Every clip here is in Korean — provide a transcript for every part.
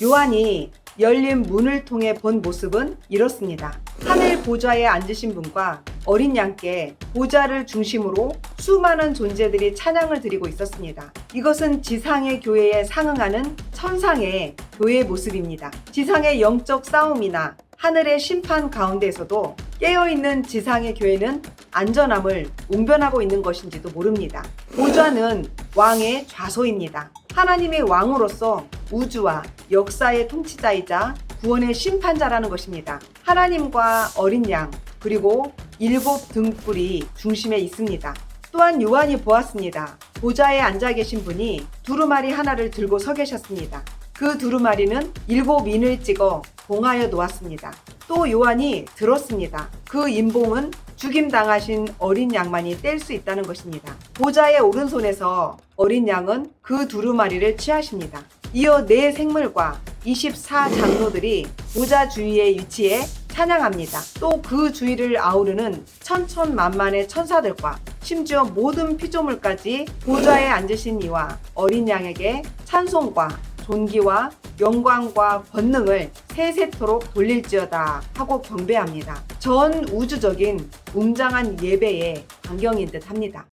요한이 열린 문을 통해 본 모습은 이렇습니다. 하늘 보좌에 앉으신 분과 어린 양께 보좌를 중심으로 수많은 존재들이 찬양을 드리고 있었습니다. 이것은 지상의 교회에 상응하는 천상의 교회의 모습입니다. 지상의 영적 싸움이나 하늘의 심판 가운데에서도 깨어있는 지상의 교회는 안전함을 웅변하고 있는 것인지도 모릅니다. 보좌는 왕의 좌소입니다. 하나님의 왕으로서 우주와 역사의 통치자이자 구원의 심판자라는 것입니다. 하나님과 어린 양, 그리고 일곱 등불이 중심에 있습니다. 또한 요한이 보았습니다. 보좌에 앉아 계신 분이 두루마리 하나를 들고 서 계셨습니다. 그 두루마리는 일곱 인을 찍어 봉하여 놓았습니다. 또 요한이 들었습니다. 그 인봉은 죽임당하신 어린 양만이 뗄 수 있다는 것입니다. 보좌의 오른손에서 어린 양은 그 두루마리를 취하십니다. 이어 네 생물과 24장로들이 보좌 주위에 위치해 찬양합니다. 또 그 주위를 아우르는 천천만만의 천사들과 심지어 모든 피조물까지 보좌에 앉으신 이와 어린 양에게 찬송과 존귀와 영광과 권능을 세세토록 돌릴지어다 하고 경배합니다. 전 우주적인 웅장한 예배의 광경인 듯 합니다.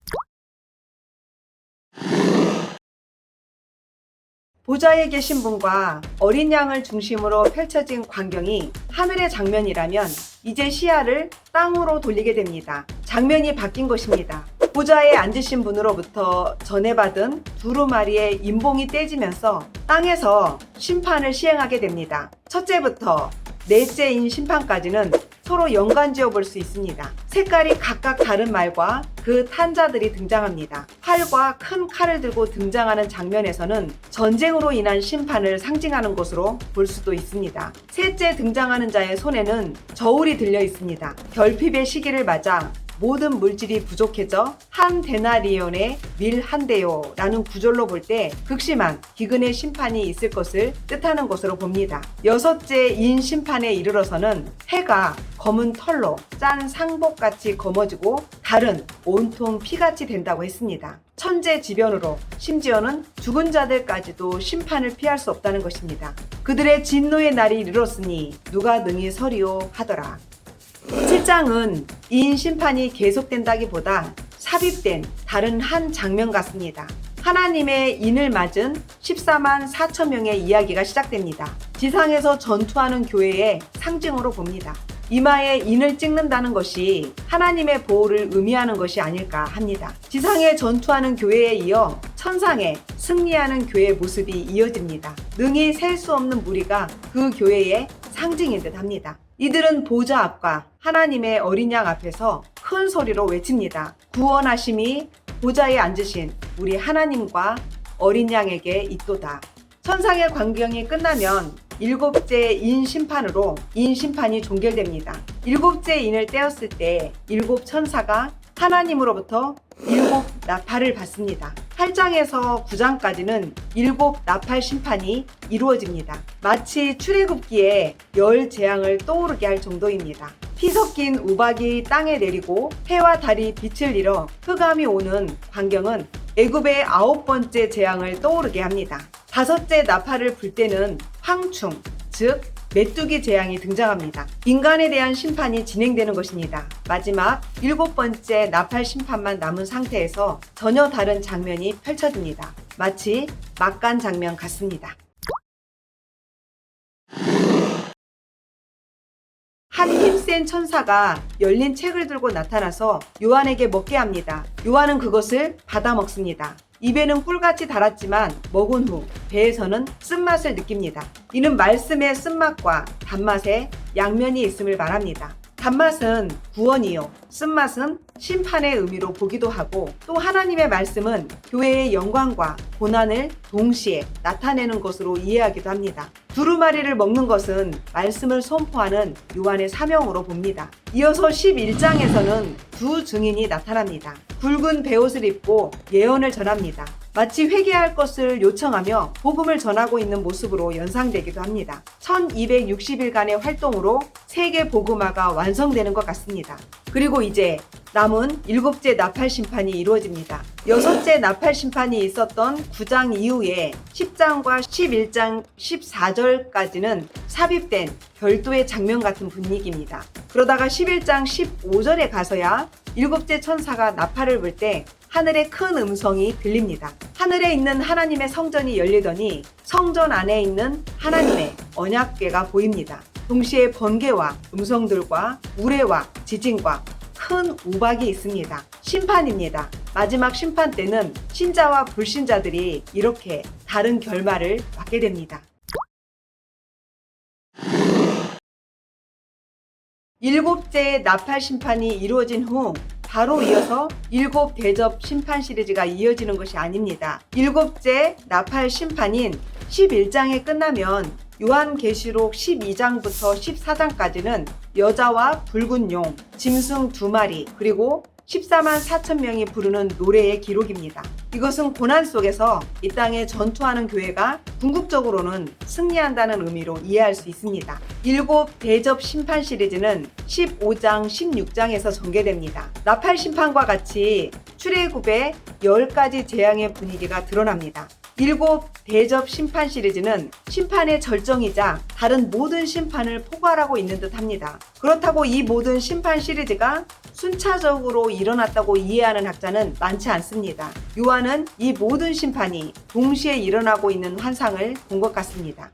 보좌에 계신 분과 어린 양을 중심으로 펼쳐진 광경이 하늘의 장면이라면 이제 시야를 땅으로 돌리게 됩니다. 장면이 바뀐 것입니다. 보좌에 앉으신 분으로부터 전해받은 두루마리의 인봉이 떼지면서 땅에서 심판을 시행하게 됩니다. 첫째부터 넷째인 심판까지는 서로 연관 지어 볼 수 있습니다. 색깔이 각각 다른 말과 그 탄자들이 등장합니다. 활과 큰 칼을 들고 등장하는 장면에서는 전쟁으로 인한 심판을 상징하는 것으로 볼 수도 있습니다. 셋째 등장하는 자의 손에는 저울이 들려 있습니다. 결핍의 시기를 맞아 모든 물질이 부족해져 한 데나리온의 밀한 대요 라는 구절로 볼 때 극심한 기근의 심판이 있을 것을 뜻하는 것으로 봅니다. 여섯째 인 심판에 이르러서는 해가 검은 털로 짠 상복같이 검어지고 달은 온통 피같이 된다고 했습니다. 천재지변으로 심지어는 죽은 자들까지도 심판을 피할 수 없다는 것입니다. 그들의 진노의 날이 이르렀으니 누가 능히 서리오 하더라. 7장은 이인 심판이 계속된다기보다 삽입된 다른 한 장면 같습니다. 하나님의 인을 맞은 14만 4천 명의 이야기가 시작됩니다. 지상에서 전투하는 교회의 상징으로 봅니다. 이마에 인을 찍는다는 것이 하나님의 보호를 의미하는 것이 아닐까 합니다. 지상에 전투하는 교회에 이어 천상에 승리하는 교회의 모습이 이어집니다. 능히 셀 수 없는 무리가 그 교회의 상징인 듯 합니다. 이들은 보좌 앞과 하나님의 어린 양 앞에서 큰 소리로 외칩니다. 구원하심이 보좌에 앉으신 우리 하나님과 어린 양에게 있도다. 천상의 광경이 끝나면 일곱째 인 심판으로 인 심판이 종결됩니다. 일곱째 인을 떼었을 때 일곱 천사가 하나님으로부터 일곱 나팔을 받습니다. 8장에서 9장까지는 일곱 나팔 심판이 이루어집니다. 마치 출애굽기에 열 재앙을 떠오르게 할 정도입니다. 피 섞인 우박이 땅에 내리고 해와 달이 빛을 잃어 흑암이 오는 광경은 애굽의 아홉 번째 재앙을 떠오르게 합니다. 다섯째 나팔을 불 때는 황충, 즉 메뚜기 재앙이 등장합니다. 인간에 대한 심판이 진행되는 것입니다. 마지막 일곱 번째 나팔 심판만 남은 상태에서 전혀 다른 장면이 펼쳐집니다. 마치 막간 장면 같습니다. 한 힘센 천사가 열린 책을 들고 나타나서 요한에게 먹게 합니다. 요한은 그것을 받아 먹습니다. 입에는 꿀같이 달았지만 먹은 후 배에서는 쓴맛을 느낍니다. 이는 말씀의 쓴맛과 단맛의 양면이 있음을 말합니다. 단맛은 구원이요. 쓴맛은 심판의 의미로 보기도 하고 또 하나님의 말씀은 교회의 영광과 고난을 동시에 나타내는 것으로 이해하기도 합니다. 두루마리를 먹는 것은 말씀을 선포하는 요한의 사명으로 봅니다. 이어서 11장에서는 두 증인이 나타납니다. 굵은 베옷을 입고 예언을 전합니다. 마치 회개할 것을 요청하며 복음을 전하고 있는 모습으로 연상되기도 합니다. 1260일간의 활동으로 세계 복음화가 완성되는 것 같습니다. 그리고 이제 남은 일곱째 나팔 심판이 이루어집니다. 여섯째 나팔 심판이 있었던 9장 이후에 10장과 11장 14절까지는 삽입된 별도의 장면 같은 분위기입니다. 그러다가 11장 15절에 가서야 일곱째 천사가 나팔을 불 때 하늘에 큰 음성이 들립니다. 하늘에 있는 하나님의 성전이 열리더니 성전 안에 있는 하나님의 언약궤가 보입니다. 동시에 번개와 음성들과 우레와 지진과 큰 우박이 있습니다. 심판입니다. 마지막 심판 때는 신자와 불신자들이 이렇게 다른 결말을 맞게 됩니다. 일곱째의 나팔 심판이 이루어진 후 바로 이어서 일곱 대접 심판 시리즈가 이어지는 것이 아닙니다. 일곱째 나팔 심판인 11장에 끝나면 요한계시록 12장부터 14장까지는 여자와 붉은 용, 짐승 두 마리, 그리고 14만 4천 명이 부르는 노래의 기록입니다. 이것은 고난 속에서 이 땅에 전투하는 교회가 궁극적으로는 승리한다는 의미로 이해할 수 있습니다. 일곱 대접 심판 시리즈는 15장, 16장에서 전개됩니다. 나팔 심판과 같이 출애굽의 10가지 재앙의 분위기가 드러납니다. 일곱 대접 심판 시리즈는 심판의 절정이자 다른 모든 심판을 포괄하고 있는 듯 합니다. 그렇다고 이 모든 심판 시리즈가 순차적으로 일어났다고 이해하는 학자는 많지 않습니다. 요한은 이 모든 심판이 동시에 일어나고 있는 환상을 본 것 같습니다.